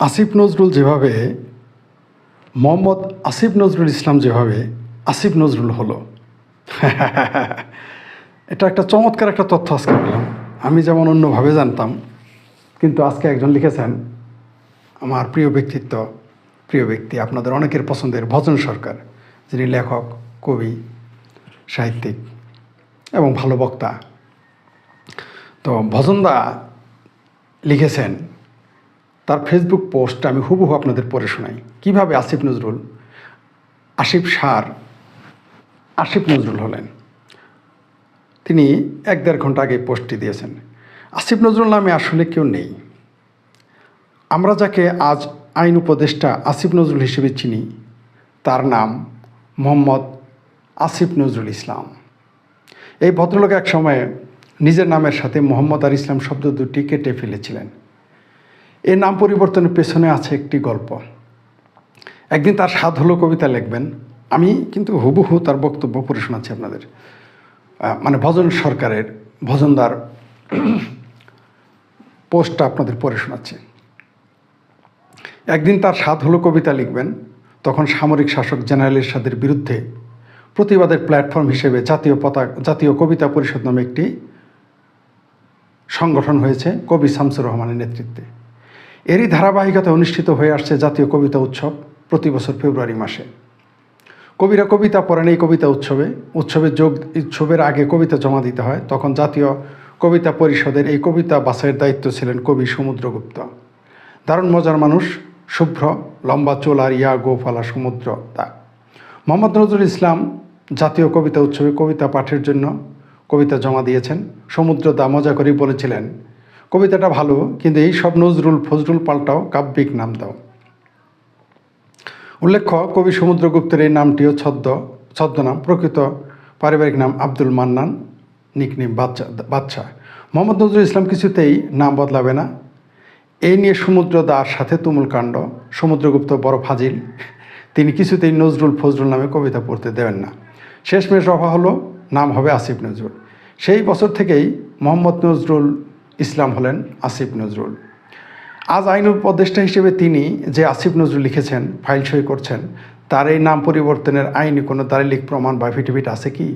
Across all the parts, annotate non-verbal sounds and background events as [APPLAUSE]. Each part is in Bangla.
আসিফ নজরুল যেভাবে, মোহাম্মদ আসিফ নজরুল ইসলাম যেভাবে, আসিফ নজরুল হলো। [LAUGHS] এটা একটা চমৎকার একটা তথ্য আজকে পেলাম। আমি যেমন অন্যভাবে জানতাম, কিন্তু আজকে একজন লিখেছেন, আমার প্রিয় ব্যক্তিত্ব, প্রিয় ব্যক্তি, আপনাদের অনেকের পছন্দের ভজন সরকার, যিনি লেখক, কবি, সাহিত্যিক এবং ভালো বক্তা। তো ভজনদা লিখেছেন তার ফেসবুক পোস্ট আমি হুবহু আপনাদের পড়ে শোনাই। কীভাবে আসিফ নজরুল, আসিফ সার, আসিফ নজরুল হলেন। তিনি এক দেড় ঘণ্টা আগে পোস্টটি দিয়েছেন। আসিফ নজরুল নামে আসলে কেউ নেই। আমরা যাকে আজ আইন উপদেষ্টা আসিফ নজরুল হিসেবে চিনি, তার নাম মোহাম্মদ আসিফ নজরুল ইসলাম। এই ভদ্রলোক এক সময়ে নিজের নামের সাথে মোহাম্মদ আর ইসলাম শব্দ দুটি কেটে ফেলেছিলেন। এই নাম পরিবর্তনের পেছনে আছে একটি গল্প। একদিন তার স্বাদ হলো কবিতা লিখবেন। আমি কিন্তু হুবহু তার বক্তব্য পড়ে শোনাচ্ছি আপনাদের। মানে ভজন সরকারের, ভজনদার [CLEARS THROAT] পোস্টটা আপনাদের পড়ে শোনাচ্ছি। একদিন তার স্বাদ হলো কবিতা লিখবেন। তখন সামরিক শাসক জেনারেল এরশাদের বিরুদ্ধে প্রতিবাদের প্ল্যাটফর্ম হিসেবে জাতীয় পতাকা, জাতীয় কবিতা পরিষদ নামে একটি সংগঠন হয়েছে কবি শামসুর রহমানের নেতৃত্বে। এরই ধারাবাহিকতা অনুষ্ঠিত হয়ে আসছে জাতীয় কবিতা উৎসব প্রতি বছর ফেব্রুয়ারি মাসে। কবিরা কবিতা, পড়েন এই কবিতা উৎসবে। উৎসবের যোগ, উৎসবের আগে কবিতা জমা দিতে হয়। তখন জাতীয় কবিতা পরিষদের এই কবিতা বাছাইয়ের দায়িত্ব ছিলেন কবি সমুদ্রগুপ্ত দারুণ মজার মানুষ, শুভ্র, লম্বা চোল আর ইয়া গোফালা সমুদ্র তা মোহাম্মদ নজরুল ইসলাম জাতীয় কবিতা উৎসবে কবিতা পাঠের জন্য কবিতা জমা দিয়েছেন। সমুদ্র দা মজা করেই বলেছিলেন কবিতাটা ভালো, কিন্তু এই সব নজরুল ফজরুল পাল্টাও কাব্যিক নাম দাও। উল্লেখ্য, কবি সমুদ্রগুপ্তের এই নামটিও ছদ্ম, ছদ্মনাম, প্রকৃত পারিবারিক নাম আব্দুল মান্নান, নিকনেম বাচ্চা বাচ্চা মোহাম্মদ নজরুল ইসলাম কিছুতেই নাম বদলাবে না। এই নিয়ে সমুদ্র দার সাথে তুমুল কাণ্ড সমুদ্রগুপ্ত বড় ফাজিল। তিনি কিছুতেই নজরুল ফজরুল নামে কবিতা পড়তে দেবেন না। শেষমেশ রফা হলো, নাম হবে আসিফ নজরুল। সেই বছর থেকেই মোহাম্মদ নজরুল ইসলাম হলেন আসিফ নজরুল। আজ আইন উপদেষ্টা হিসেবে তিনি যে আসিফ নজরুল লিখেছেন, ফাইল সই করছেন, তার এই নাম পরিবর্তনের আইনি কোনো দারিলিক প্রমাণ বা ফিটিভিট আছে কি?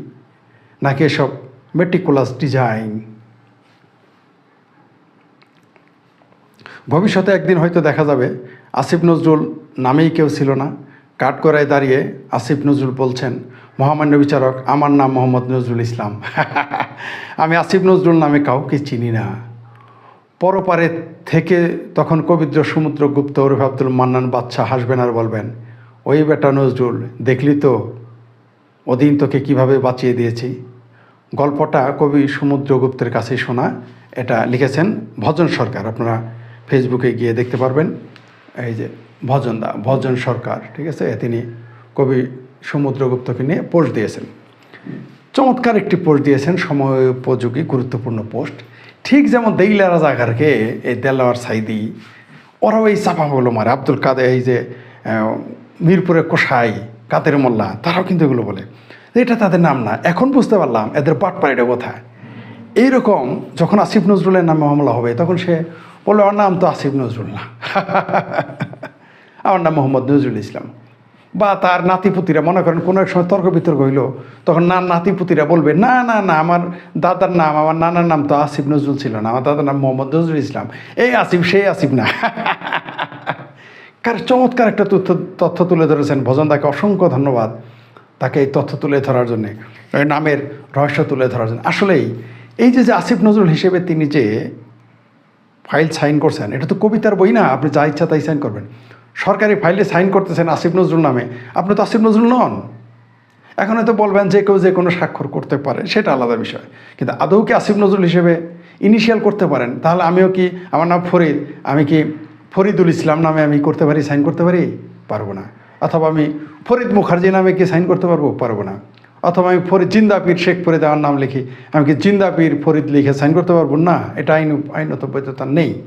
নাকি এসব মেটিকুলাস ডিজাইন ভবিষ্যতে একদিন হয়তো দেখা যাবে, আসিফ নজরুল নামেই কেউ ছিল না। কাঠগড়ায় দাঁড়িয়ে আসিফ নজরুল বলছেন, মহামান্য বিচারক, আমার নাম মোহাম্মদ নজরুল ইসলাম। [LAUGHS] আমি আসিফ নজরুল নামে কাউকে চিনি না। পরপারে থেকে তখন কবিদ্র সমুদ্রগুপ্ত ওরফ আব্দুল মান্নান বাচ্চা হাসবেন আর বলবেন, ওই বেটা নজরুল, দেখলি তো? ওদিন তোকে কীভাবে বাঁচিয়ে দিয়েছি? গল্পটা কবি সমুদ্রগুপ্তের কাছেই শোনা। এটা লিখেছেন ভজন সরকার। আপনারা ফেসবুকে গিয়ে দেখতে পারবেন। এই যে ভজন দা, ভজন সরকার, ঠিক আছে? তিনি কবি সমুদ্রগুপ্তকে নিয়ে পোস্ট দিয়েছেন। চমৎকার একটি পোস্ট দিয়েছেন। সময় উপযোগী গুরুত্বপূর্ণ পোস্ট। ঠিক যেমন দেইলা রাজাকারকে এই দেলাওয়ার সাইদি, ওরাও এই চাপা বলো মারে। আব্দুল কাদের এই যে মিরপুরে কোষাই কাদের মোল্লা, তারাও কিন্তু এগুলো বলে। এটা তাদের নাম না। এখন বুঝতে পারলাম এদের পাটপাড়িটা কোথায়। এইরকম যখন আসিফ নজরুলের নামে মামলা হবে, তখন সে বলল আমার নাম তো আসিফ নজরুল না। [LAUGHS] আমার নাম মোহাম্মদ নজরুল ইসলাম। বা তার নাতিপুতিরা, মনে করেন কোনো এক সময় তর্ক বিতর্ক হইল, তখন না নাতিপুতিরা বলবে, না না না, আমার দাদার নাম, আমার নানার নাম তো আসিফ নজরুল ছিল না, আমার দাদার নাম মোহাম্মদ নজরুল ইসলাম। এই আসিফ, সেই আসিফ না। [LAUGHS] কার চমৎকার একটা তথ্য তথ্য তুলে ধরেছেন ভজনদাকে অসংখ্য ধন্যবাদ তাকে এই তথ্য তুলে ধরার জন্যে নামের রহস্য তুলে ধরার জন্য। আসলেই, এই যে যে আসিফ নজরুল হিসেবে তিনি যে ফাইল সাইন করছেন, এটা তো কবিতার বই না, আপনি যা ইচ্ছা তাই সাইন করবেন। সরকারি ফাইলে সাইন করতেছেন আসিফ নজরুল নামে। আপনি তো আসিফ নজরুল নন। এখন হয়তো বলবেন যে কেউ যে কোনো স্বাক্ষর করতে পারে, সেটা আলাদা বিষয়। কিন্তু আদৌ কি আসিফ নজরুল হিসেবে ইনিশিয়াল করতে পারেন? তাহলে আমিও কি, আমার নাম ফরিদ, আমি কি ফরিদুল ইসলাম নামে আমি করতে পারি, সাইন করতে পারি? পারব না। অথবা আমি ফরিদ মুখার্জি নামে কি সাইন করতে পারব? পারব না। অথবা আমি ফরিদ, জিন্দাপীর শেখ ফরিদ আমার নাম লিখি, আমি কি জিন্দাপীর ফরিদ লিখে সাইন করতে পারব? না, এটা আইন, আইনত বৈধতা নেই।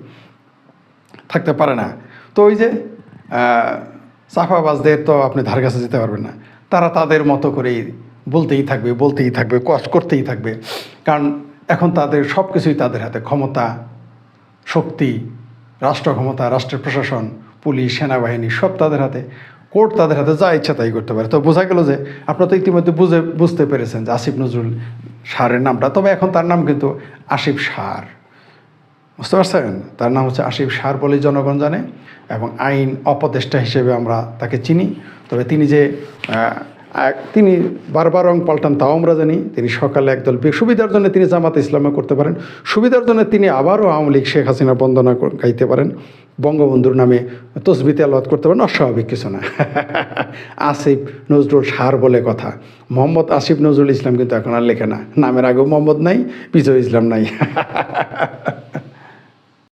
থাকতে পারে না। তো ওই যে আহ, চাপাবাজদের তো আপনি ধার কাছে যেতে পারবেন না। তারা তাদের মতো করেই বলতেই থাকবে বলতেই থাকবে কষ্ট করতেই থাকবে। কারণ এখন তাদের সব কিছুই তাদের হাতে। ক্ষমতা শক্তি রাষ্ট্র ক্ষমতা রাষ্ট্রের প্রশাসন পুলিশ সেনাবাহিনী সব তাদের হাতে। কোর্ট তাদের হাতে যা ইচ্ছা তাই করতে পারে। তো বোঝা গেল যে আপনারা তো ইতিমধ্যে বুঝে বুঝতে পেরেছেন যে আসিফ নজরুল সারের নামটা। তবে এখন তার নাম কিন্তু আসিফ সার। বুঝতে পারছেন? তার নাম হচ্ছে আসিফ সার বলেই জনগণ জানে এবং আইন অপদেষ্টা হিসেবে আমরা তাকে চিনি। তবে তিনি যে তিনি বারবার রং পাল্টান তাও আমরা জানি। তিনি সকালে একদল সুবিধার জন্য তিনি জামাত ইসলামে করতে পারেন। সুবিধার জন্য তিনি আবারও আওয়ামী লীগ শেখ হাসিনা বন্দনা গাইতে পারেন। বঙ্গবন্ধুর নামে তসবি তেলাওয়াত করতে পারেন। অস্বাভাবিক কিছু না। [LAUGHS] আসিফ নজরুল সার বলে কথা। মোহাম্মদ আসিফ নজরুল ইসলাম কিন্তু এখন আর লেখে না। নামের আগেও মোহাম্মদ নাই, বিজয় ইসলাম নাই। [LAUGHS]